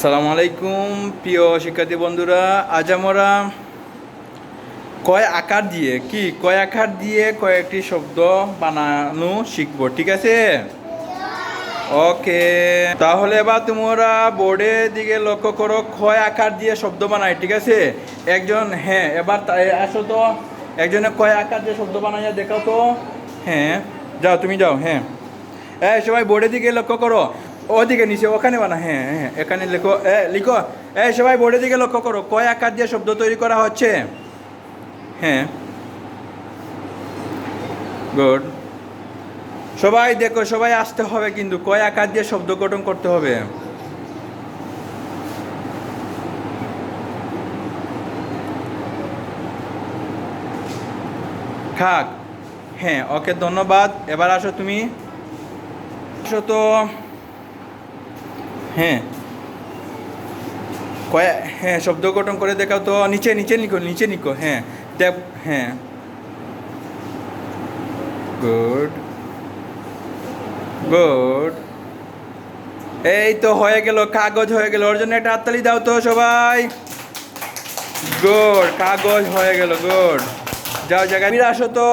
সালাম আলাইকুম, প্রিয় শিক্ষার্থী বন্ধুরা। আজ আমরা কয় আকার দিয়ে, কি? কয় আকার দিয়ে কয়েকটি শব্দ বানানো শিখব, ঠিক আছে? ওকে, তাহলে এবার তোমরা বোর্ডের দিকে লক্ষ্য করো ক্ষয় আকার দিয়ে শব্দ বানায়, ঠিক আছে? একজন হ্যাঁ এবার আসো তো। একজনে কয় আকার দিয়ে শব্দ বানায়, দেখাও তো। হ্যাঁ যাও, তুমি যাও হ্যাঁ। এই, সবাই বোর্ডের দিকে লক্ষ্য করো। ওদিকে নিচে, ওখানে বানা হ্যাঁ হ্যাঁ এখানে লেখো, এ, লিখো এই সবাই বোর্ডের দিকে লক্ষ্য করো, কয় আকার দিয়ে শব্দ তৈরি করা হচ্ছে? হ্যাঁ। গুড সবাই দেখো, সবাই আসতে হবে কিন্তু, কয় আকার দিয়ে শব্দ গঠন করতে হবে? খাক হ্যাঁ ওকে ধন্যবাদ। এবার আসো তুমি। আসো তো। হ্যাঁ। কয় হ্যাঁ শব্দ গঠন করে দেখাও তো, নিচে নিচে নিকো নিচে নিকো হ্যাঁ দেখ হ্যাঁ। গুড। গুড। এই তো হয়ে গেল, কাগজ হয়ে গেল, ওর জন্য একটা হাততালি দাও তো সবাই। গুড, কাগজ হয়ে গেল, গুড। যাও, জায়গায় ফিরে আসো তো।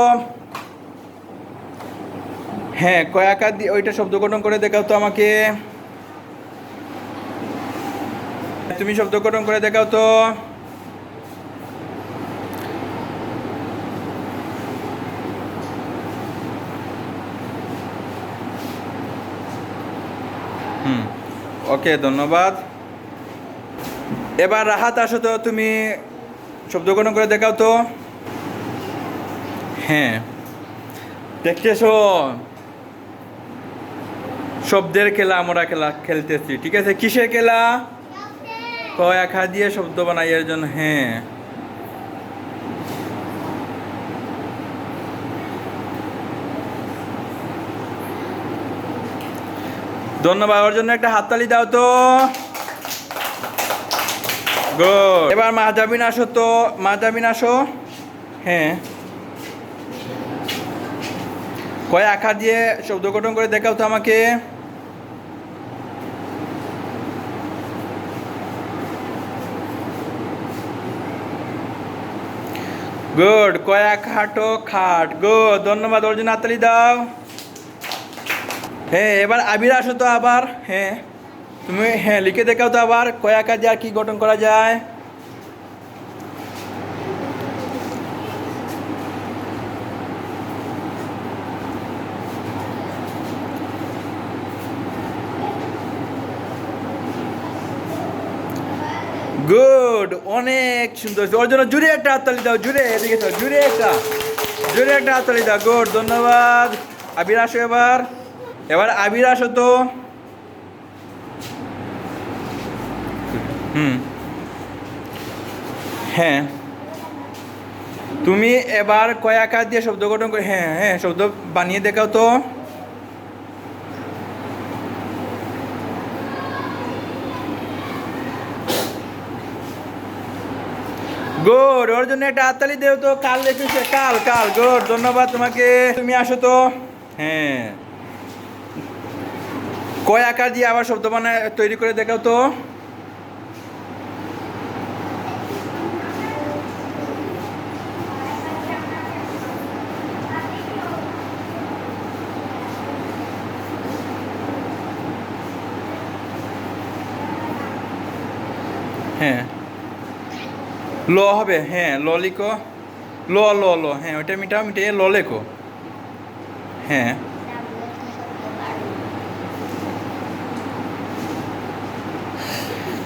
হ্যাঁ কয়াকার দিয়ে ওইটা শব্দ গঠন করে দেখাও তো আমাকে। তুমি শব্দ গঠন করে দেখাও তো। ওকে, ধন্যবাদ। এবার রাহাত, আসো তো, তুমি শব্দ গঠন করে দেখাও তো। হ্যাঁ দেখতেছো শব্দের খেলা, আমরা খেলা খেলতেছি, ঠিক আছে? কিসের খেলা? কয় আখা দিয়ে শব্দ বানাই এর জন্য হ্যাঁ। ধন্যবাদ, ওর জন্য একটা হাততালি দাও তো। গুড এবার মাহজাবিন আসো তো মাহজাবিন আসো। হ্যাঁ। কয় আখা দিয়ে শব্দ গঠন করে দেখাও তো আমাকে। গুড কয়া খাটো। খাট গুড, ধন্যবাদ অর্জুন আতালি দাও। হ্যাঁ এবার আবির আসো তো আবার। হ্যাঁ তুমি হ্যাঁ লিখে দেখাও তো আবার কয়া কাজে আর কি গঠন করা যায়। গুড অনেক সুন্দর ওর জন্য জুড়ে একটা হাততালি দাও, জুড়ে, এদিকে তো, জুড়ে একটা জুড়ে একটা হাততালি দাও। গুড ধন্যবাদ। আবির আসো এবার। এবার আবির আসো তো। হুম। হ্যাঁ। তুমি এবার কয় আকার দিয়ে শব্দ গঠন করে হ্যাঁ হ্যাঁ শব্দ বানিয়ে দেখাও তো। গুড, ওর জন্য একটা হাততালি দেও তো, কাল লেখেছে কাল কাল, গুড, ধন্যবাদ তোমাকে। তুমি আসো তো। হ্যাঁ। কয় আকার দিয়ে আবার শব্দ বানায়, তৈরি করে দেখাও তো। হ্যাঁ। ল হবে হ্যাঁ ল লিখো। ল ল ল হ্যাঁ ওইটা মিটাও, মিটিয়ে ল লেখো। হ্যাঁ।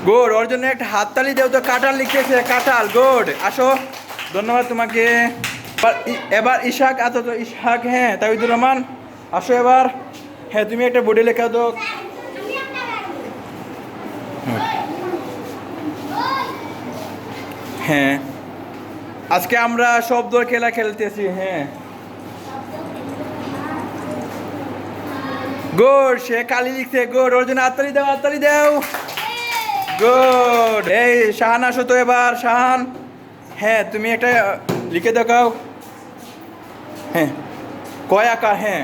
গুড ওর জন্য একটা হাততালি দেও তো, কাঁঠাল লিখেছে, কাঁঠাল গুড আসো। ধন্যবাদ তোমাকে। এবার ইশাক এত তো ইশাক হ্যাঁ তাবিদুর রহমান, আসো এবার। হ্যাঁ তুমি একটা বোর্ডে লেখা দাও হ্যাঁ। আজকে আমরা শব্দ খেলা খেলতেছি হ্যাঁ। গুড সে কালি লিখছে গুড ওর জন্য আত্তালি দাও আত্তালি দাও। গুড এই শাহান আসো তো এবার, শাহান। হ্যাঁ তুমি একটা লিখে দেখাও। হ্যাঁ কয় আকার হ্যাঁ।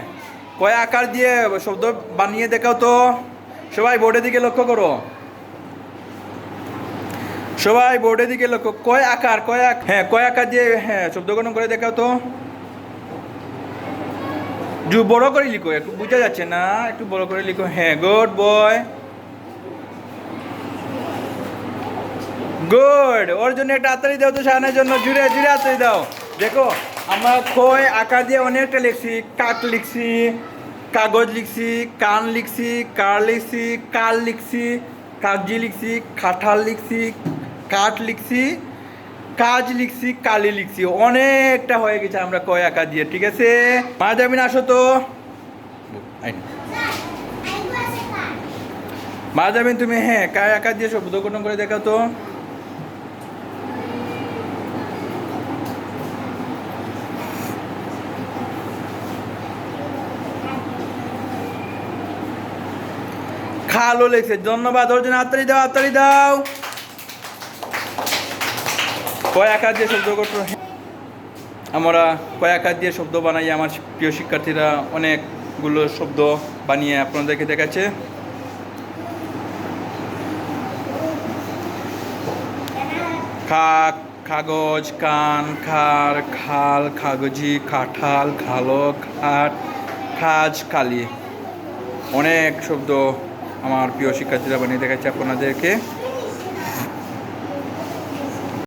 কয় আকার দিয়ে শব্দ বানিয়ে দেখাও তো। সবাই বোর্ডের দিকে লক্ষ্য করো। সবাই বোর্ডের দিকে লক্ষ্য। কয় আকার, কয় আক হ্যাঁ কয় আকার দিয়ে হ্যাঁ শব্দ গঠন করে দেখাও তো। বড় করে লিখো, একটু বোঝা যাচ্ছে না, একটু বড় করে লিখো। হ্যাঁ গুড বয়। গুড, ওর জন্য একটা হাতালি দাও তো শাহানের জন্য। জুড়ে জুড়ে হাতালি দাও। দেখো, আমরা কয় আকার দিয়ে অনেকটা লিখছি। কাক লিখছি, কাগজ লিখছি, কান লিখছি, কার লিখছি, কাল লিখছি কাগজি লিখছি, কাঁঠাল লিখছি কাঠ লিখছি, কাজ লিখছি, কালি লিখছি। অনেকটা হয়ে গেছে আমরা কয় আকার দিয়ে, ঠিক আছে? মা যাবিন আসো তো। মা যাবেন তুমি হ্যাঁ কায় আকার দিয়ে শব্দ গঠন করে দেখাও তো। খালো লেগছে ধন্যবাদ ওর জন্য হাততালি দাও হাততালি দাও। কয় আকার দিয়ে শব্দ আমরা কয় আকার দিয়ে শব্দ বানাই। আমার প্রিয় শিক্ষার্থীরা অনেকগুলো শব্দ বানিয়ে আপনাদেরকে দেখাচ্ছে। খাক কাগজ, কান, খার, খাল, কাগজি, কাঁঠাল খালো খাট, খাজ, কালি। অনেক শব্দ আমার প্রিয় শিক্ষার্থীরা বানিয়ে দেখাচ্ছে আপনাদেরকে।